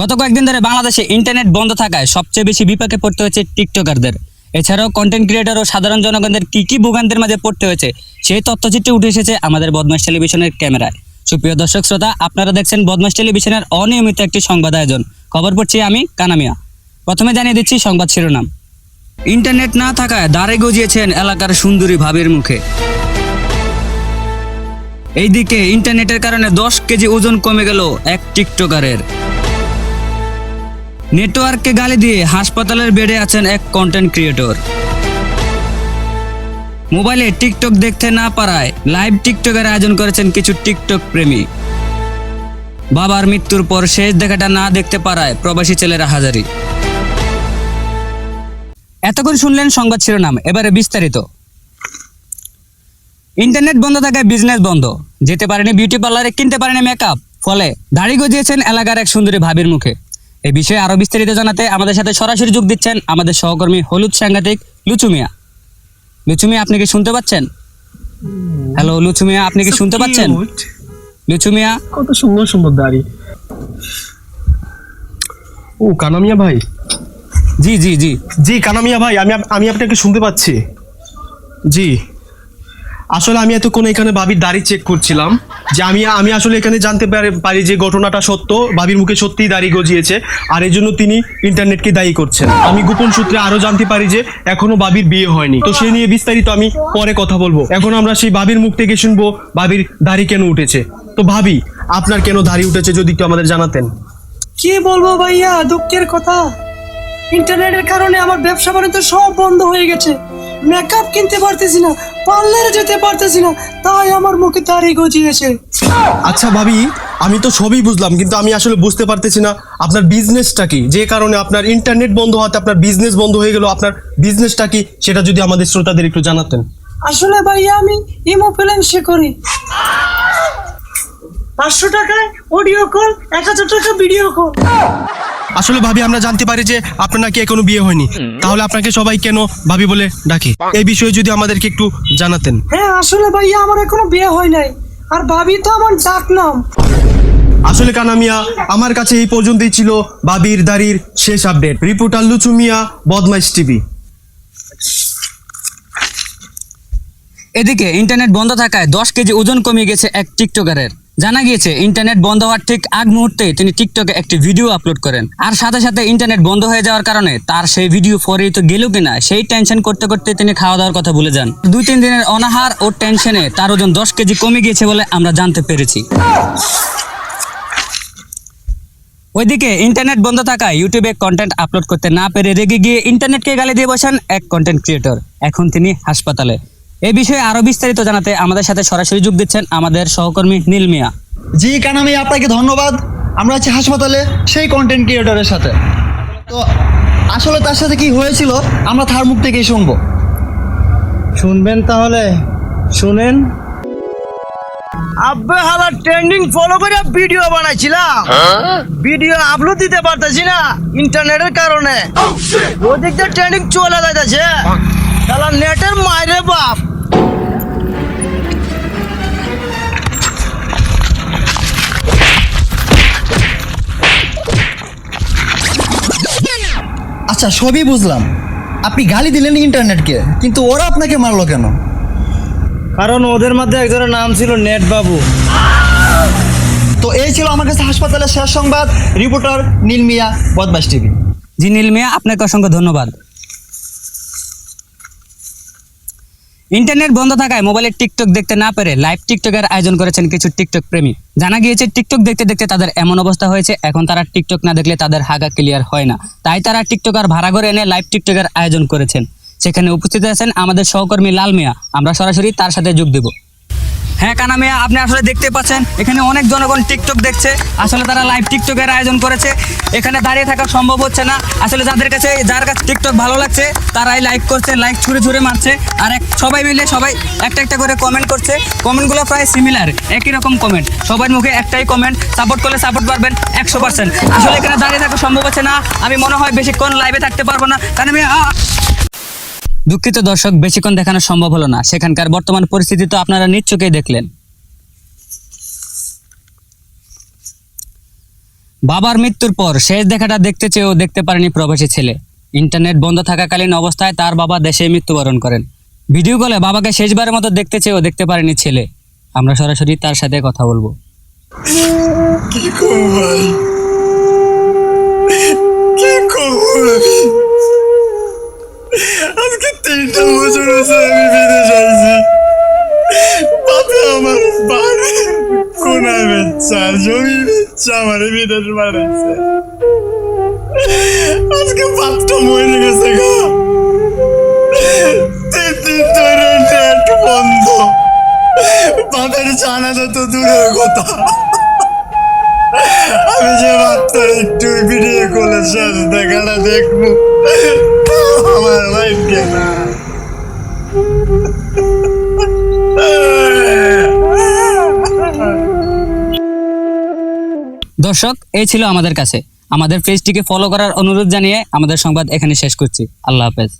গত কয়েকদিন ধরে বাংলাদেশে ইন্টারনেট বন্ধ থাকায় সবচেয়ে বেশি বিপাকে পড়তে হয়েছে টিকটকারদের। এছাড়াও কন্টেন্ট ক্রিয়েটর ও সাধারণ জনগণদের কি কি ভোগান্তির মাঝে পড়তে হয়েছে, সেই তথ্যচিত্রে উঠে এসেছে আমাদের বদমাস টেলিভিশনের ক্যামেরায় সুপ্রিয় দর্শক শ্রোতা, আপনারা দেখছেন বদমাস টেলিভিশনের অনিয়মিত একটি সংবাদ আয়োজন। খবর পড়ছি আমি কানামিয়া প্রথমে জানিয়ে দিচ্ছি সংবাদ শিরোনাম। ইন্টারনেট না থাকায় দাঁড়ে গজিয়েছেন এলাকার সুন্দরী ভাবের মুখে। এইদিকে ইন্টারনেটের কারণে দশ কেজি ওজন কমে গেল এক টিকটকারের। নেটওয়ার্ককে গালি দিয়ে হাসপাতালের বেডে আছেন এক কন্টেন্ট ক্রিয়েটর মোবাইলে টিকটক দেখতে না পারায় লাইভ টিকটকের আয়োজন করেছেন কিছু টিকটক প্রেমী। বাবার মৃত্যুর পর শেষ দেখাটা না দেখতে পারায় প্রবাসী ছেলেরা হাজারি। এতক্ষণ শুনলেন সংবাদ শিরোনাম, এবারে বিস্তারিত। ইন্টারনেট বন্ধ থাকায় বিজনেস বন্ধ। যেতে পারেনি বিউটি পার্লারে কিনতে পারেনি মেকআপ ফলে দাড়ি গজিয়েছেন এলাকার এক সুন্দরী ভাবির মুখে। এই বিষয়ে আরও বিস্তারিত জানাতে আমাদের সাথে সরাসরি যোগ দিচ্ছেন আমাদের সহকর্মী হলুদ সাংঘাতিক লুচুমিয়া লুচুমিয়া আপনি কি শুনতে পাচ্ছেন? হ্যালো লুচুমিয়া আপনি কি শুনতে পাচ্ছেন. লুচুমিয়া কত সুন্দর সুন্দর দাড়ি। ও কানামিয়া ভাই। জি জি জি। জি কানামিয়া ভাই আমি আমি আপনাকে শুনতে পাচ্ছি। জি। আসলে আমি এতক্ষণ এখানে বাবির দাড়ি চেক করছিলাম যে আমি আমি আসলে এখানে জানতে পারি- যে ঘটনাটা সত্য বাবির মুখে সত্যিই দাড়ি গজিয়েছে, আর এই জন্য তিনি ইন্টারনেটকে দায়ী করছেন। আমি গোপন সূত্রে আরও জানতে পারি যে এখনও বাবির বিয়ে হয়নি। তো সে নিয়ে বিস্তারিত আমি পরে কথা বলব। এখন আমরা সেই বাবির মুখ থেকে শুনব বাবির দাড়ি কেন উঠেছে। তো ভাবি, আপনার কেন দাড়ি উঠেছে যদি একটু আমাদের জানাতেন। কি বলব ভাইয়া, দুঃখের কথা। ইন্টারনেটের কারণে আমার ব্যবসা বাণিজ্য সব বন্ধ হয়ে গেছে। মেকআপ কিনতে পারতেছি না পার্লারে যেতে পারতেছি না তাই আমার মুখে দাড়ি গজিয়েছে আচ্ছা ভাবি আমি তো সবই বুঝলাম কিন্তু আমি আসলে বুঝতে পারতেছি না আপনার বিজনেসটা কি? যে কারণে আপনার ইন্টারনেট বন্ধ হওয়াতে আপনার বিজনেস বন্ধ হয়ে গেল আপনার বিজনেসটা কি? সেটা যদি আমাদের শ্রোতাদের একটু জানাতেন। আসলে ভাইয়া আমি ইমো ফ্রিল্যান্সে করি। পাঁচশো টাকায় অডিও কল এক হাজার টাকা ভিডিও কল আসলে ভাবি আমরা জানতে পারি যে আপনার নাকি এখনও বিয়ে হয়নি। তাহলে আপনাকে সবাই কেন ভাবি বলে ডাকে? এই বিষয়ে যদি আমাদেরকে একটু জানাতেন। হ্যাঁ আসলে ভাইয়া আমার এখনও বিয়ে হয় নাই। আর ভাবি তো আমার ডাক নাম। আসলে কানামিয়া আমার কাছে এই পর্যন্তই ছিল ভাবির দাড়ির শেষ আপডেট। রিপোর্টার লুচুমিয়া বদমাইশ টিভি। এদিকে ইন্টারনেট বন্ধ থাকায় দশ কেজি ওজন কমে গেছে এক টিকটকারের। জানা গিয়েছে ইন্টারনেট বন্ধ হওয়ার ঠিক আগ মুহূর্তে তিনি টিকটকে একটি ভিডিও আপলোড করেন। আর সাথে সাথে ইন্টারনেট বন্ধ হয়ে যাওয়ার কারণে তার সেই ভিডিও পরেই তো গেল কিনা, সেই টেনশন করতে করতে তিনি খাওয়া দাওয়ার কথা ভুলে যান। দুই তিন দিনের অনাহার ও টেনশনে তার ওজন দশ কেজি কমে গিয়েছে বলে আমরা জানতে পেরেছি। ওইদিকে ইন্টারনেট বন্ধ থাকায় ইউটিউবে কন্টেন্ট আপলোড করতে না পেরে রেগে গিয়ে ইন্টারনেটকে গালি দিয়ে বসেন এক কন্টেন্ট ক্রিয়েটর এখন তিনি হাসপাতালে। এই বিষয়ে আরও বিস্তারিত জানাতে আমাদের সাথে সরাসরি যোগ দিচ্ছেন আমাদের সহকর্মী নীল মিয়া। জি কানামি আপনাকে ধন্যবাদ। আমরা আছি হাসপাতালে সেই কন্টেন্ট ক্রিয়েটরের সাথে। তো আসলে তার সাথে কি হয়েছিল আমরা তার মুখ থেকেই শুনব। শুনবেন তাহলে। শুনেন। আব্বে হালা ট্রেন্ডিং ফলো করে ভিডিও বানাইছিলাম। ভিডিও আপলোড দিতে পারতেছি না ইন্টারনেটের কারণে। ওদিক দিয়ে ট্রেন্ডিং চলে যাইতেছে। তাহলে নেটের মায়ের আচ্ছা সবই বুঝলাম। আপনি গালি দিলেন ইন্টারনেটকে কিন্তু ওরা আপনাকে মারলো কেন? কারণ ওদের মধ্যে একজনের নাম ছিল নেট বাবু তো এই ছিল আমার কাছে হাসপাতালের শেষ সংবাদ। রিপোর্টার নীলমিয়া বদমাস টিভি। জি নীলমিয়া আপনাকে অসংখ্য ধন্যবাদ। ইন্টারনেট বন্ধ থাকায় মোবাইলে টিকটক দেখতে না পেরে লাইভ টিকটকের আয়োজন করেছেন কিছু টিকটক প্রেমী। জানা গিয়েছে, টিকটক দেখতে দেখতে তাদের এমন অবস্থা হয়েছে, এখন তারা টিকটক না দেখলে তাদের হাগা ক্লিয়ার হয় না। তাই তারা টিকটক আর ভাড়া করে এনে লাইভ টিকটকের আয়োজন করেছেন। সেখানে উপস্থিত আছেন আমাদের সহকর্মী লাল মিয়া। আমরা সরাসরি তার সাথে যোগ দেব। হ্যাঁ কানা মিয়া, আপনি আসলে দেখতে পাচ্ছেন, এখানে অনেক জনগণ টিকটক দেখছে। আসলে তারা লাইভ টিকটকের আয়োজন করেছে। এখানে দাঁড়িয়ে থাকা সম্ভব হচ্ছে না। আসলে যাদের কাছে, যার কাছে টিকটক ভালো লাগছে, তারাই লাইক করছে লাইক ছুঁড়ে ছুঁড়ে মারছে। আর এক, সবাই মিলে সবাই একটা একটা করে কমেন্ট করছে। কমেন্টগুলো প্রায় সিমিলার একই রকম কমেন্ট সবার মুখে একটাই কমেন্ট সাপোর্ট করলে সাপোর্ট পারবেন একশো পার্সেন্ট আসলে এখানে দাঁড়িয়ে থাকা সম্ভব হচ্ছে না। আমি মনে হয় বেশিক্ষণ লাইভে থাকতে পারব না। কারণ আমি দুঃখিত দর্শক, বেশিক্ষণ দেখানো সম্ভব হলো না। সেখানকার বর্তমান পরিস্থিতি তো আপনারা নিজ দেখলেন। বাবার মৃত্যুর পর শেষ দেখাটা দেখতে চেয়েও দেখতে পারেনি প্রবাসী ছেলে। ইন্টারনেট বন্ধ থাকাকালীন অবস্থায় তার বাবা দেশে মৃত্যুবরণ করেন। ভিডিও কলে বাবাকে শেষবারের মতো দেখতে চেয়েও দেখতে পারেনি ছেলে। আমরা সরাসরি তার সাথে কথা বলব। কি তিনটা বছর হয়েছে আমি বিদেশ আইছি বাপে আমার বাড়ি কোনায় বেচ্চা জমি বেচ্চা আমার বিদেশ বাড়াইছে আজকে বাপটা মরে গেছে গা তিন দিন ধরে নেট বন্ধ বাপের জানাজা তো দূরের কথা আমি যে মাত্র একটু ভিডিও কলে শেষ দেখাটা দেখব দর্শক, এই ছিল আমাদের কাছে। আমাদের পেজটিকে ফলো করার অনুরোধ জানিয়ে আমাদের সংবাদ এখানে শেষ করছি। আল্লাহ হাফেজ।